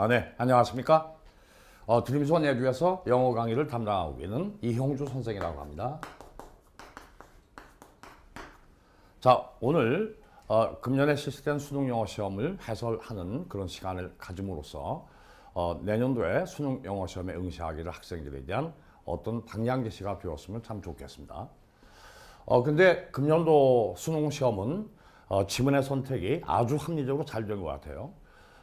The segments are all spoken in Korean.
아, 네. 안녕하십니까? 어, 드림스원 예주에서 영어 강의를 담당하고 있는 이형주 선생이라고 합니다. 자, 오늘 어, 금년에 실시된 수능 영어 시험을 해설하는 그런 시간을 가짐으로써 어, 내년도에 수능 영어 시험에 응시하기를 학생들에 대한 어떤 방향 제시가 되었으면 참 좋겠습니다. 어, 근데 금년도 수능 시험은 어, 지문의 선택이 아주 합리적으로 잘 된 것 같아요.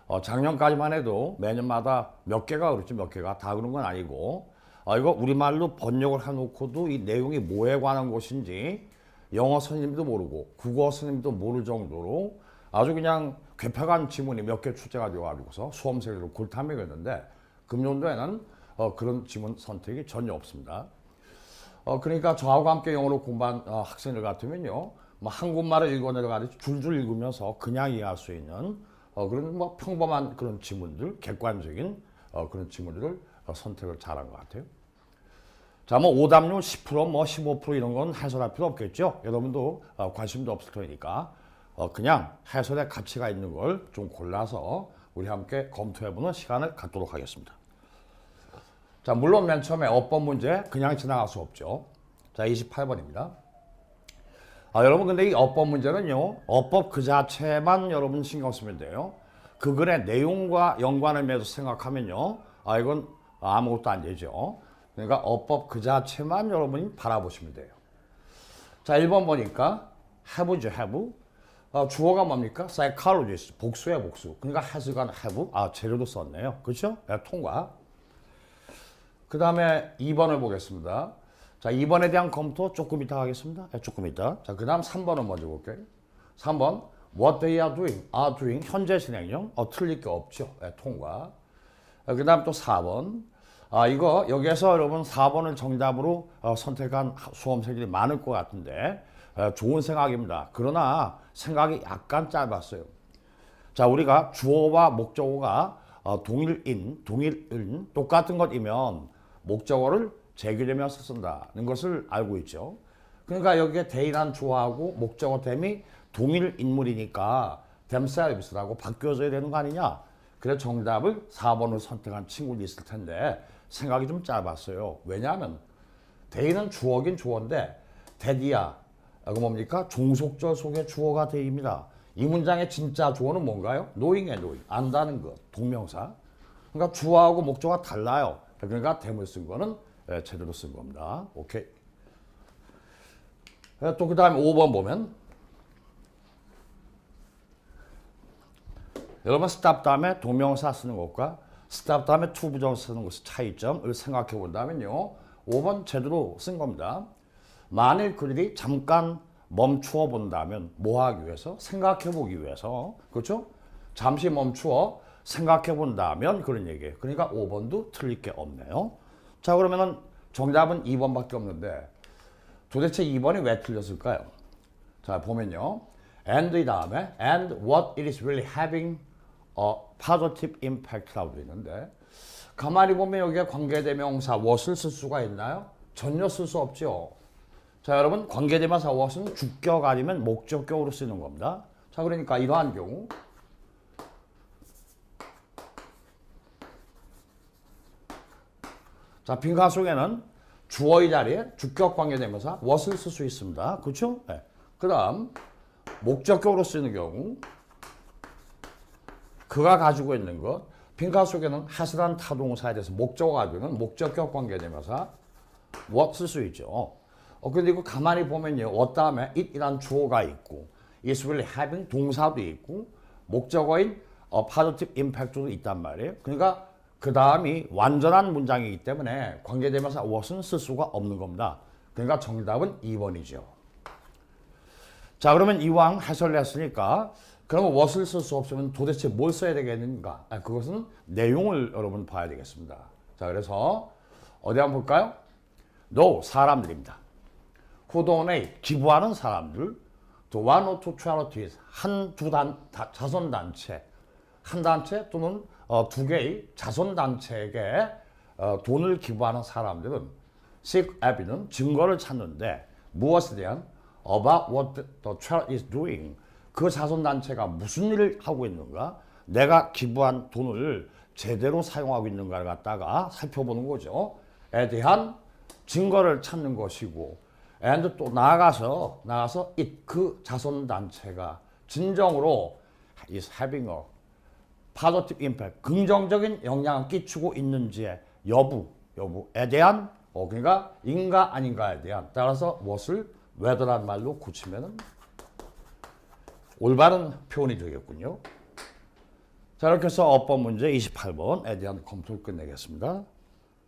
어, 작년까지만 해도 매년마다 몇 개가 그렇지 몇 개가. 다 그런 건 아니고. 어, 이거 우리말로 번역을 해놓고도 이 내용이 뭐에 관한 것인지 영어 선생님도 모르고 국어 선생님도 모를 정도로 아주 그냥 괴팍한 지문이 몇 개 출제가 되어가지고서 수험생들을 골탐해겠는데 금년도에는 어, 그런 지문 선택이 전혀 없습니다. 어, 그러니까 저하고 함께 영어로 공부한 어, 학생들 같으면요, 뭐 한국말을 읽어내려가듯이 줄줄 읽으면서 그냥 이해할 수 있는 어, 그런 뭐 평범한 그런 지문들, 객관적인 어, 그런 지문들을 어, 선택을 잘한 것 같아요. 자, 뭐 오답률 10%, 뭐 15% 이런 건 해설할 필요 없겠죠. 여러분도 어, 관심도 없을 테니까 어, 그냥 해설의 가치가 있는 걸 좀 골라서 우리 함께 검토해보는 시간을 갖도록 하겠습니다. 자, 물론 맨 처음에 어법 문제 그냥 지나갈 수 없죠. 자, 28번입니다. 아, 여러분 근데 이 어법 문제는요. 어법 그 자체만 여러분 신경 쓰면 돼요. 그 글의 내용과 연관을 맺어서 생각하면요. 아, 이건 아무것도 안 되죠. 그러니까 어법 그 자체만 여러분이 바라보시면 돼요. 자, 1번 보니까 have죠, have. 아, 주어가 뭡니까? psychologist, 복수야, 복수. 그러니까 has가 have. 아, 재료도 썼네요. 그렇죠? 네, 통과. 그 다음에 2번을 보겠습니다. 자, 2번에 대한 검토 조금 이따 하겠습니다. 네, 조금 이따. 자, 그 다음 3번을 먼저 볼게요. 3번. What they are doing, are doing. 현재 진행형. 어, 틀릴 게 없죠. 네, 통과. 그 다음 또 4번. 아, 이거 여기에서 여러분 4번을 정답으로 어, 선택한 수험생들이 많을 것 같은데 어, 좋은 생각입니다. 그러나 생각이 약간 짧았어요. 자, 우리가 주어와 목적어가 어, 동일인, 동일인, 똑같은 것이면 목적어를 제기되면서 쓴다는 것을 알고 있죠. 그러니까 여기에 대인한 주어하고 목적어 됨이 동일 인물이니까 themselves라고 바뀌어져야 되는 거 아니냐. 그래서 정답을 4번을 선택한 친구도 있을 텐데 생각이 좀 짧았어요. 왜냐하면 대인은 주어긴 주어인데 대디야 이거 뭡니까? 종속절 속의 주어가 대입니다. 이 문장의 진짜 주어는 뭔가요? knowing의 knowing, 안다는 것, 동명사. 그러니까 주어하고 목적어가 달라요. 그러니까 됨을 쓴 거는 예, 제대로 쓴 겁니다. 오케이. 예, 또그 다음에 5번 보면 여러분 stop 다음에 동명사 쓰는 것과 stop 다음에 to 부정 쓰는 것의 차이점을 생각해 본다면요. 5번 제대로 쓴 겁니다. 만일 그들이 잠깐 멈추어 본다면 뭐 하기 위해서? 생각해 보기 위해서. 그렇죠? 잠시 멈추어 생각해 본다면 그런 얘기예요. 그러니까 5번도 틀릴 게 없네요. 자, 그러면은 정답은 2번밖에 없는데 도대체 2번이 왜 틀렸을까요? 자, 보면요. and 이 다음에 and what it is really having a positive impact라고 있는데 가만히 보면 여기에 관계대명사 what을 쓸 수가 있나요? 전혀 쓸 수 없죠. 자, 여러분 관계대명사 what은 주격 아니면 목적격으로 쓰는 겁니다. 자, 그러니까 이러한 경우 자, 빈칸 속에는 주어의 자리에 주격 관계대명사 what을 쓸 수 있습니다. 그렇죠? 네. 그 다음 목적격으로 쓰는 경우 그가 가지고 있는 것 빈칸 속에는 하스란 타동사에 대해서 목적어가 있는 목적격 관계대명사 what 쓸 수 있죠. 어, 근데 이거 가만히 보면요. what 다음에 it이란 주어가 있고 is really having 동사도 있고 목적어인 어, positive impact도 있단 말이에요. 그러니까 그 다음이 완전한 문장이기 때문에 관계대명사 what은 쓸 수가 없는 겁니다. 그러니까 정답은 2번이죠. 자 그러면 이왕 해설을 했으니까 그러면 what을 쓸수 없으면 도대체 뭘 써야 되겠는가? 아, 그것은 내용을 여러분 봐야 되겠습니다. 자 그래서 어디 한번 볼까요? no 사람들입니다. who donate 기부하는 사람들 to one or two charities 한두 단 자선 단체 한 단체 또는 어, 두 개의 자선 단체에게 어, 돈을 기부하는 사람들은 seek evidence 증거를 찾는데 무엇에 대한 about what the charity is doing 그 자선 단체가 무슨 일을 하고 있는가 내가 기부한 돈을 제대로 사용하고 있는가를 갖다가 살펴보는 거죠. 에 대한 증거를 찾는 것이고, and 또 나아가서 나가서 it 그 자선 단체가 진정으로 is having a positive impact 긍정적인 영향을 끼치고 있는지의 여부 여부에 대한 어 그러니까 인가 아닌가에 대한 따라서 무엇을 whether란 말로 고치면은 올바른 표현이 되겠군요. 자 이렇게 해서 어법 문제 28번에 대한 검토를 끝내겠습니다.